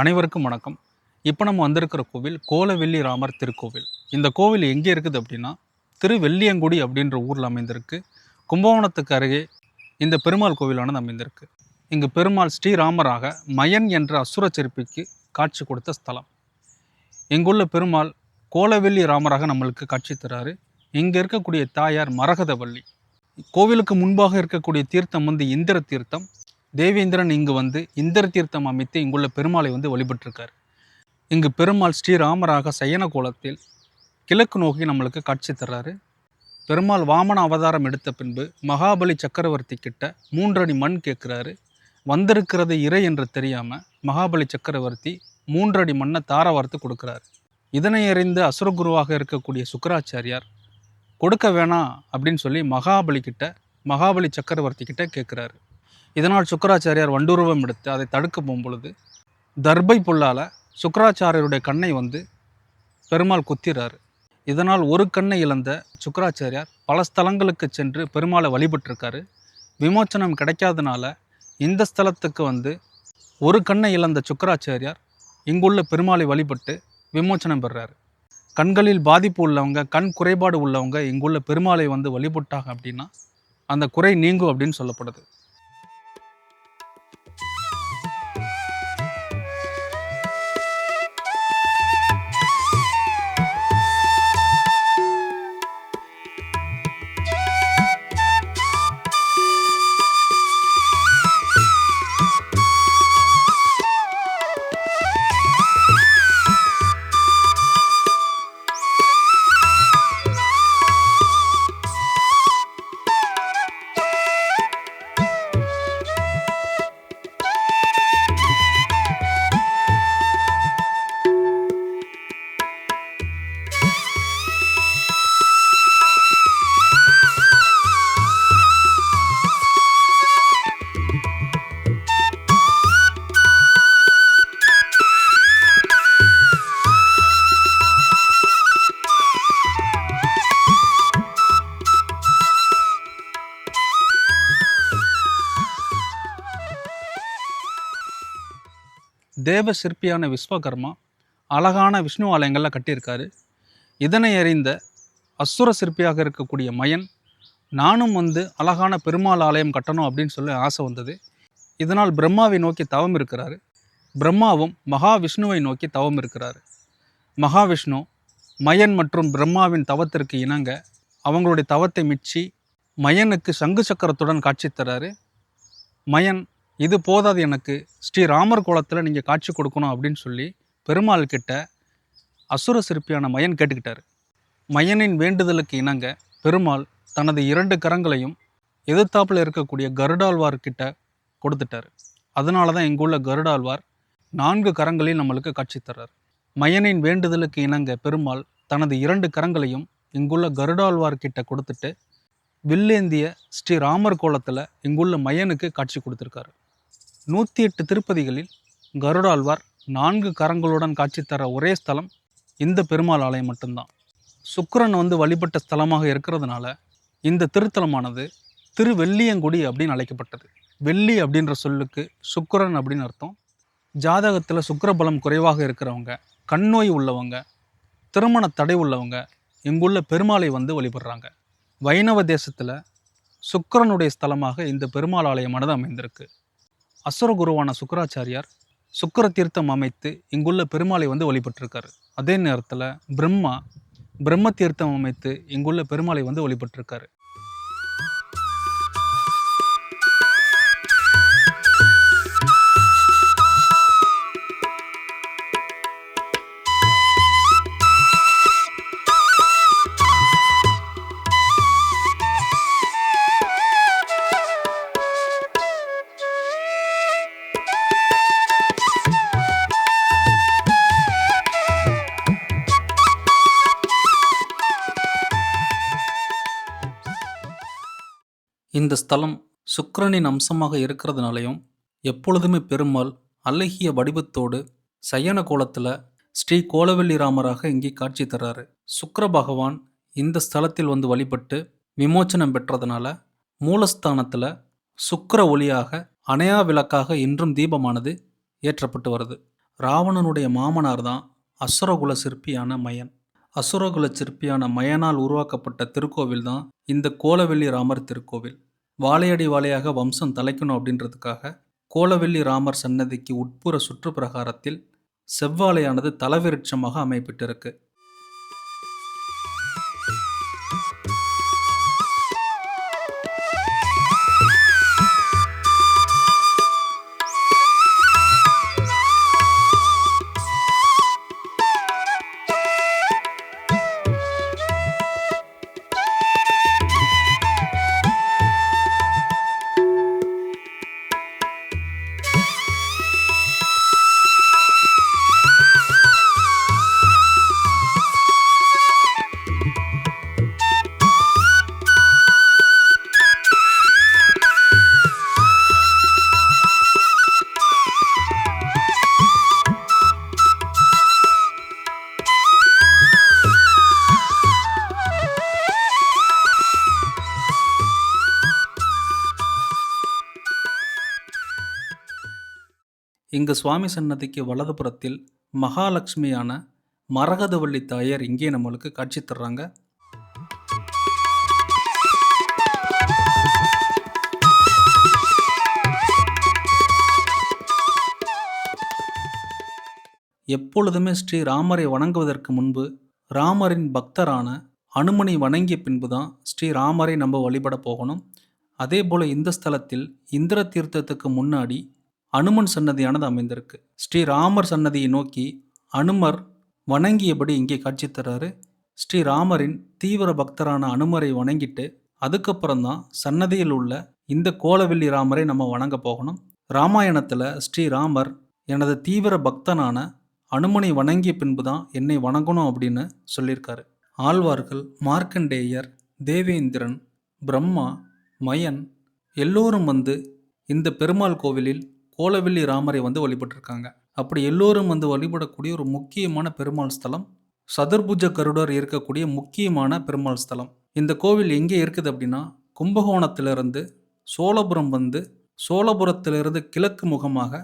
அனைவருக்கும் வணக்கம். இப்போ நம்ம வந்திருக்கிற கோவில் கோலவெள்ளி ராமர் திருக்கோவில். இந்த கோவில் எங்கே இருக்குது அப்படின்னா திருவெள்ளியங்குடி அப்படின்ற ஊரில் அமைந்திருக்கு. கும்பகோணத்துக்கு அருகே இந்த பெருமாள் கோவிலானது அமைந்திருக்கு. இங்கு பெருமாள் ஸ்ரீராமராக மயன் என்ற அசுர சிற்பிக்கு காட்சி கொடுத்த ஸ்தலம். இங்குள்ள பெருமாள் கோலவெள்ளி ராமராக நம்மளுக்கு காட்சி தராரு. இங்கே இருக்கக்கூடிய தாயார் மரகதவள்ளி கோவிலுக்கு முன்பாக இருக்கக்கூடிய தீர்த்தம் வந்து இந்திர தீர்த்தம். தேவேந்திரன் இங்கு வந்து இந்திர தீர்த்தம் அமைத்து இங்குள்ள பெருமாளை வந்து வழிபட்டிருக்கார். இங்கு பெருமாள் ஸ்ரீராமராக சயன கோலத்தில் கிழக்கு நோக்கி நம்மளுக்கு காட்சி தர்றாரு. பெருமாள் வாமன அவதாரம் எடுத்த பின்பு மகாபலி சக்கரவர்த்தி கிட்ட மூன்றடி மண் கேட்குறாரு. வந்திருக்கிறது இறை என்று தெரியாமல் மகாபலி சக்கரவர்த்தி மூன்றடி மண்ணை தார வார்த்து கொடுக்குறாரு. இதனை அறிந்த அசுரகுருவாக இருக்கக்கூடிய சுக்கராச்சாரியார் கொடுக்க வேணாம் அப்படின்னு சொல்லி மகாபலி கிட்ட மகாபலி சக்கரவர்த்தி கிட்ட கேட்குறாரு. இதனால் சுக்கராச்சாரியார் வண்டுருவம் எடுத்து அதை தடுக்க போகும்பொழுது தர்பை புல்லால் சுக்கராச்சாரியருடைய கண்ணை வந்து பெருமாள் குத்திறாரு. இதனால் ஒரு கண்ணை இழந்த சுக்கராச்சாரியார் பல ஸ்தலங்களுக்கு சென்று பெருமாளை வழிபட்டிருக்காரு. விமோச்சனம் கிடைக்காதனால இந்த ஸ்தலத்துக்கு வந்து ஒரு கண்ணை இழந்த சுக்கராச்சாரியார் இங்குள்ள பெருமாளை வழிபட்டு விமோச்சனம் பெறுறாரு கண்களில் பாதிப்பு உள்ளவங்க கண் குறைபாடு உள்ளவங்க இங்குள்ள பெருமாளை வந்து வழிபட்டாங்க அப்படின்னா அந்த குறை நீங்கும் அப்படின்னு சொல்லப்படுது. தேவ சிற்பியான விஸ்வகர்மா அழகான விஷ்ணு ஆலயங்களில் கட்டியிருக்காரு. இதனை அறிந்த அசுர சிற்பியாக இருக்கக்கூடிய மயன் நானும் வந்து அழகான பெருமாள் ஆலயம் கட்டணும் அப்படின்னு சொல்லி ஆசை வந்தது. இதனால் பிரம்மாவை நோக்கி தவம் இருக்கிறாரு. பிரம்மாவும் மகாவிஷ்ணுவை நோக்கி தவம் இருக்கிறாரு. மகாவிஷ்ணு மயன் மற்றும் பிரம்மாவின் தவத்திற்கு இணங்க அவங்களுடைய தவத்தை மிச்சி மயனுக்கு சங்கு சக்கரத்துடன் காட்சி தராரு. மயன் இது போதாது எனக்கு. ஸ்ரீ ராமர் கோலத்தில் நீங்கள் காட்சி கொடுக்கணும் அப்படின்னு சொல்லி பெருமாள் கிட்ட அசுர சிற்பியான மயன் கேட்டுக்கிட்டார். மயனின் வேண்டுதலுக்கு இணங்க பெருமாள் தனது இரண்டு கரங்களையும் எதிர்த்தாப்பில் இருக்கக்கூடிய கருடாழ்வார் கிட்ட கொடுத்துட்டாரு. அதனால தான் இங்குள்ள கருடாழ்வார் நான்கு கரங்களில் நம்மளுக்கு காட்சி தர்றார். மயனின் வேண்டுதலுக்கு இணங்க பெருமாள் தனது இரண்டு கரங்களையும் இங்குள்ள கருடாழ்வார் கிட்ட கொடுத்துட்டு வில்லேந்திய ஸ்ரீ ராமர் கோலத்தில் இங்குள்ள மயனுக்கு காட்சி கொடுத்துருக்காரு. நூற்றி எட்டு திருப்பதிகளில் கருடாழ்வார் நான்கு கரங்களுடன் காட்சி தர ஒரே ஸ்தலம் இந்த பெருமாள் ஆலயம் மட்டும்தான். சுக்கரன் வந்து வழிபட்ட ஸ்தலமாக இருக்கிறதுனால இந்த திருத்தலமானது திருவெள்ளியங்குடி அப்படின்னு அழைக்கப்பட்டது. வெள்ளி அப்படின்ற சொல்லுக்கு சுக்கரன் அப்படின்னு அர்த்தம். ஜாதகத்தில் சுக்கரபலம் குறைவாக இருக்கிறவங்க கண்ணோய் உள்ளவங்க திருமண தடை உள்ளவங்க இங்குள்ள பெருமாளை வந்து வழிபடுறாங்க. வைணவ தேசத்தில் சுக்கரனுடைய ஸ்தலமாக இந்த பெருமாள் ஆலயமானது அமைந்திருக்கு. அசுரகுருவான சுக்கராச்சாரியார் சுக்கிர தீர்த்தம் அமைத்து இங்குள்ள பெருமாளை வந்து வழிபட்டிருக்காரு. அதே நேரத்தில் பிரம்மா பிரம்ம தீர்த்தம் அமைத்து இங்குள்ள பெருமாளை வந்து வழிபட்டிருக்காரு. இந்த ஸ்தலம் சுக்கரனின் அம்சமாக இருக்கிறதுனாலையும் எப்பொழுதுமே பெருமாள் அழகிய வடிவத்தோடு சயன கோலத்தில் ஸ்ரீ கோலவெள்ளி ராமராக இங்கே காட்சி தர்றாரு சுக்கர பகவான் இந்த ஸ்தலத்தில் வந்து வழிபட்டு விமோச்சனம் பெற்றதுனால மூலஸ்தானத்தில் சுக்கர ஒளியாக அணையா விளக்காக இன்றும் தீபமானது ஏற்றப்பட்டு வருது. ராவணனுடைய மாமனார் தான் அசுரகுல சிற்பியான மயன். அசுரகுல சிற்பியான மயனால் உருவாக்கப்பட்ட திருக்கோவில் தான் இந்த கோலவெள்ளி ராமர் திருக்கோவில். வாழையடி வாழையாக வம்சம் தலைக்கணும் அப்படின்றதுக்காக கோலவெள்ளி ராமர் சன்னதிக்கு உட்புற சுற்றுப்பிரகாரத்தில் செவ்வாழையானது தலவிருட்சமாக அமைப்பட்டிருக்கு இங்கு சுவாமி சன்னதிக்கு வலதுபுறத்தில் மகாலட்சுமியான மரகதவள்ளி தாயார் இங்கே நம்மளுக்கு காட்சி தர்றாங்க. எப்பொழுதுமே ஸ்ரீ ராமரை வணங்குவதற்கு முன்பு ராமரின் பக்தரான அனுமனை வணங்கிய பின்புதான் ஸ்ரீ ராமரை நம்ம வழிபட போகணும். அதே போல் இந்த ஸ்தலத்தில் இந்திர தீர்த்தத்துக்கு முன்னாடி அனுமன் சன்னதியானது அமைந்திருக்கு. ஸ்ரீராமர் சன்னதியை நோக்கி அனுமர் வணங்கியபடி இங்கே காட்சி தர்றாரு ஸ்ரீராமரின் தீவிர பக்தரான அனுமரை வணங்கிட்டு அதுக்கப்புறம் தான் சன்னதியில் உள்ள இந்த கோலவெள்ளி ராமரை நம்ம வணங்க போகணும். ராமாயணத்தில் ஸ்ரீராமர் எனது தீவிர பக்தனான அனுமனை வணங்கிய பின்பு தான் என்னை வணங்கணும் அப்படின்னு சொல்லியிருக்காரு. ஆழ்வார்கள் மார்க்கண்டேயர் தேவேந்திரன் பிரம்மா மயன் எல்லோரும் வந்து இந்த பெருமாள் கோவிலில் கோலவெள்ளி ராமரை வந்து வழிபட்டிருக்காங்க. அப்படி எல்லோரும் வந்து வழிபடக்கூடிய ஒரு முக்கியமான பெருமாள் ஸ்தலம். சதுர்புஜ கருடர் இருக்கக்கூடிய முக்கியமான பெருமாள் ஸ்தலம். இந்த கோவில் எங்கே இருக்குது அப்படின்னா கும்பகோணத்திலிருந்து சோழபுரம் வந்து சோழபுரத்திலிருந்து கிழக்கு முகமாக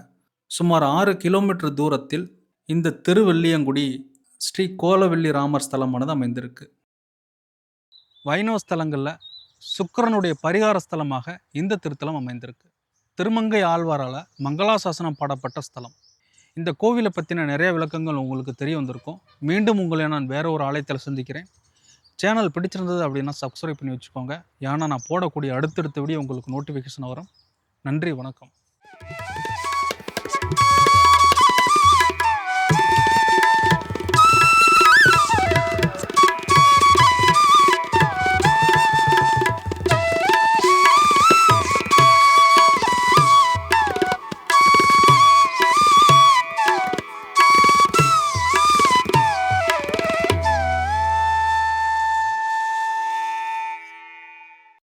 சுமார் ஆறு கிலோமீட்டர் தூரத்தில் இந்த திருவெள்ளியங்குடி ஸ்ரீ கோலவெள்ளி ராமர் ஸ்தலமானது அமைந்திருக்கு. வைணவ ஸ்தலங்களில் சுக்கிரனுடைய பரிகார ஸ்தலமாக இந்த திருத்தலம் அமைந்திருக்கு. திருமங்கை ஆழ்வாரால் மங்களாசாசனம் பாடப்பட்ட ஸ்தலம். இந்த கோவிலை பற்றின நிறைய விளக்கங்கள் உங்களுக்கு தெரிய வந்திருக்கும். மீண்டும் உங்களை நான் வேறு ஒரு ஆலயத்தில் சந்திக்கிறேன். சேனல் பிடிச்சிருந்தது அப்படின்னா சப்ஸ்கிரைப் பண்ணி வச்சுக்கோங்க. ஏன்னா நான் போடக்கூடிய அடுத்தடுத்த வீடியோ உங்களுக்கு நோட்டிஃபிகேஷன் வரும். நன்றி வணக்கம்.